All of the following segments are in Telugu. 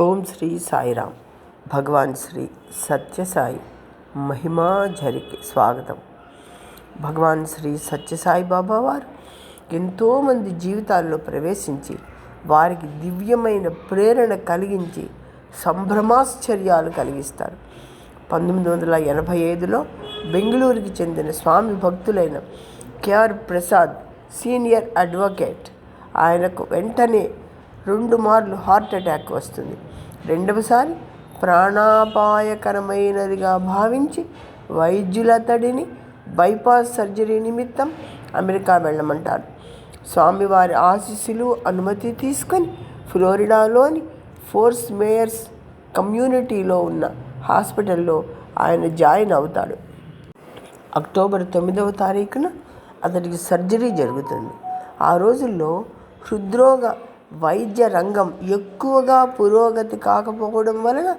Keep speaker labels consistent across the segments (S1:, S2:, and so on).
S1: ఓం శ్రీ సాయిరామ్. భగవాన్ శ్రీ సత్యసాయి మహిమాఝరికి స్వాగతం. భగవాన్ శ్రీ సత్యసాయి బాబా వారు ఎంతోమంది జీవితాల్లో ప్రవేశించి వారికి దివ్యమైన ప్రేరణ కలిగించి సంభ్రమాశ్చర్యాలు కలిగిస్తారు. పంతొమ్మిది వందల ఎనభై ఐదులో బెంగళూరుకి చెందిన స్వామి భక్తులైన కేఆర్ ప్రసాద్ సీనియర్ అడ్వకేట్. ఆయనకు వెంటనే రెండు మార్లు హార్ట్ అటాక్ వస్తుంది. రెండవసారి ప్రాణాపాయకరమైనదిగా భావించి వైద్యులతడిని బైపాస్ సర్జరీ నిమిత్తం అమెరికా వెళ్ళమంటారు. స్వామివారి ఆశీస్సులు అనుమతి తీసుకొని ఫ్లోరిడాలోని ఫోర్స్ మేయర్స్ కమ్యూనిటీలో ఉన్న హాస్పిటల్లో ఆయన జాయిన్ అవుతాడు. అక్టోబర్ తొమ్మిదవ తారీఖున అతడికి సర్జరీ జరుగుతుంది. ఆ రోజుల్లో హృద్రోగ వైద్య రంగం ఎక్కువగా పురోగతి కాకపోవడం వలన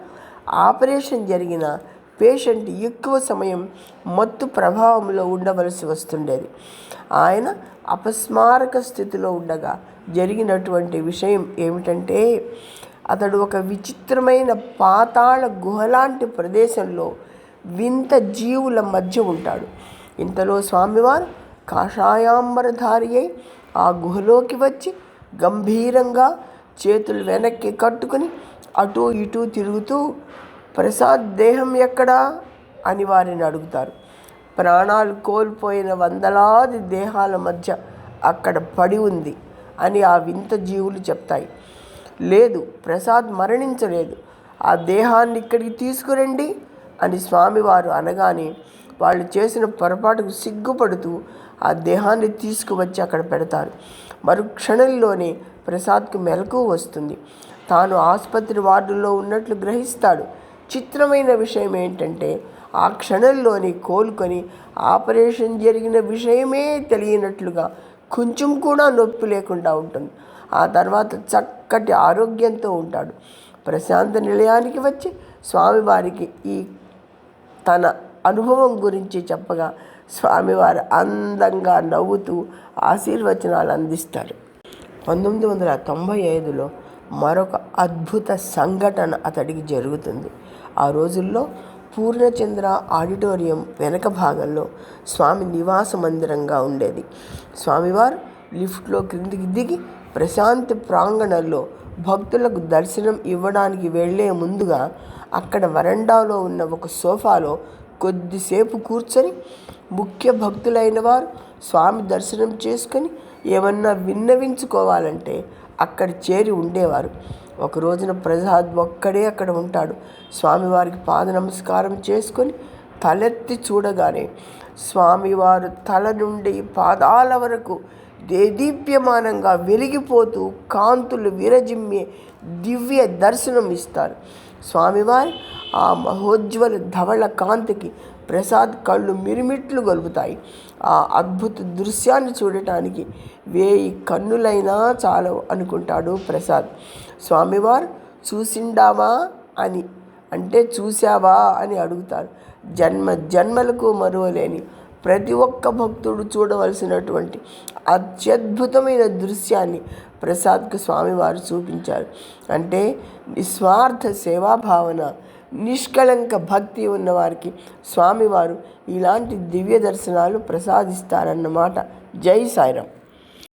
S1: ఆపరేషన్ జరిగిన పేషెంట్ ఎక్కువ సమయం మత్తు ప్రభావంలో ఉండవలసి వస్తుండేది. ఆయన అపస్మారక స్థితిలో ఉండగా జరిగినటువంటి విషయం ఏమిటంటే అతడు ఒక విచిత్రమైన పాతాళ గుహలాంటి ప్రదేశంలో వింత జీవుల మధ్య ఉంటాడు. ఇంతలో స్వామివారు కాషాయాంబరధారి అయి ఆ గుహలోకి వచ్చి గంభీరంగా చేతులు వెనక్కి కట్టుకుని అటు ఇటు తిరుగుతూ ప్రసాద్ దేహం ఎక్కడా? అని వారిని అడుగుతారు. ప్రాణాలు కోల్పోయిన వందలాది దేహాల మధ్య అక్కడ పడి ఉంది అని ఆ వింత జీవులు చెప్తాయి. లేదు ప్రసాద్ మరణించలేదు. ఆ దేహాన్ని ఇక్కడికి తీసుకురండి అని స్వామివారు అనగానే వాళ్ళు చేసిన పొరపాటుకు సిగ్గుపడుతూ ఆ దేహాన్ని తీసుకువచ్చి అక్కడ పెడతారు. మరుక్షణంలోనే ప్రసాద్కు మెలకు వస్తుంది. తాను ఆసుపత్రి వార్డులో ఉన్నట్లు గ్రహిస్తాడు. చిత్రమైన విషయం ఏంటంటే ఆ క్షణంలోనే కోలుకొని ఆపరేషన్ జరిగిన విషయమే తెలియనట్లుగా కొంచెం కూడా నొప్పి లేకుండా ఉంటుంది. ఆ తర్వాత చక్కటి ఆరోగ్యంతో ఉంటాడు. ప్రశాంత నిలయానికి వచ్చి స్వామివారికి ఈ తన అనుభవం గురించి చెప్పగా స్వామివారు అందంగా నవ్వుతూ ఆశీర్వచనాలు అందిస్తారు. పంతొమ్మిది వందల తొంభై ఐదులో మరొక అద్భుత సంఘటన అతడికి జరుగుతుంది. ఆ రోజుల్లో పూర్ణచంద్ర ఆడిటోరియం వెనక భాగంలో స్వామి నివాస మందిరంగా ఉండేది. స్వామివారు లిఫ్ట్లో క్రిందికి దిగి ప్రశాంత ప్రాంగణంలో భక్తులకు దర్శనం ఇవ్వడానికి వెళ్ళే ముందుగా అక్కడ వరండాలో ఉన్న ఒక సోఫాలో కొద్దిసేపు కూర్చొని ముఖ్య భక్తులైన వారు స్వామి దర్శనం చేసుకొని ఏమన్నా విన్నవించుకోవాలంటే అక్కడ చేరి ఉండేవారు. ఒక రోజున ప్రసాద్ ఒక్కడే అక్కడ ఉంటాడు. స్వామివారికి పాద నమస్కారం చేసుకొని తలెత్తి చూడగానే స్వామివారు తల నుండి పాదాల వరకు దేదీప్యమానంగా వెలిగిపోతూ కాంతులు విరజిమ్మే దివ్య దర్శనం ఇస్తారు స్వామివారి ఆ మహోజ్వల ధవళ కాంతికి ప్రసాద్ కళ్ళు మిరిమిట్లు గొలుపుతాయి. ఆ అద్భుత దృశ్యాన్ని చూడటానికి వేయి కన్నులైనా చాలవు అనుకుంటాడు ప్రసాద్. స్వామివారు చూసిండావా? అని అంటే చూశావా? అని అడుగుతారు. జన్మ జన్మలకు మరువలేని ప్రతి ఒక్క భక్తుడు చూడవలసినటువంటి అత్యద్భుతమైన దృశ్యాన్ని ప్రసాద్కు స్వామివారు చూపించారు. అంటే నిస్వార్థ సేవాభావన నిష్కళంక భక్తి ఉన్నవారికి స్వామివారు ఇలాంటి దివ్య దర్శనాలు ప్రసాదిస్తారన్నమాట. జై సాయిరామ్.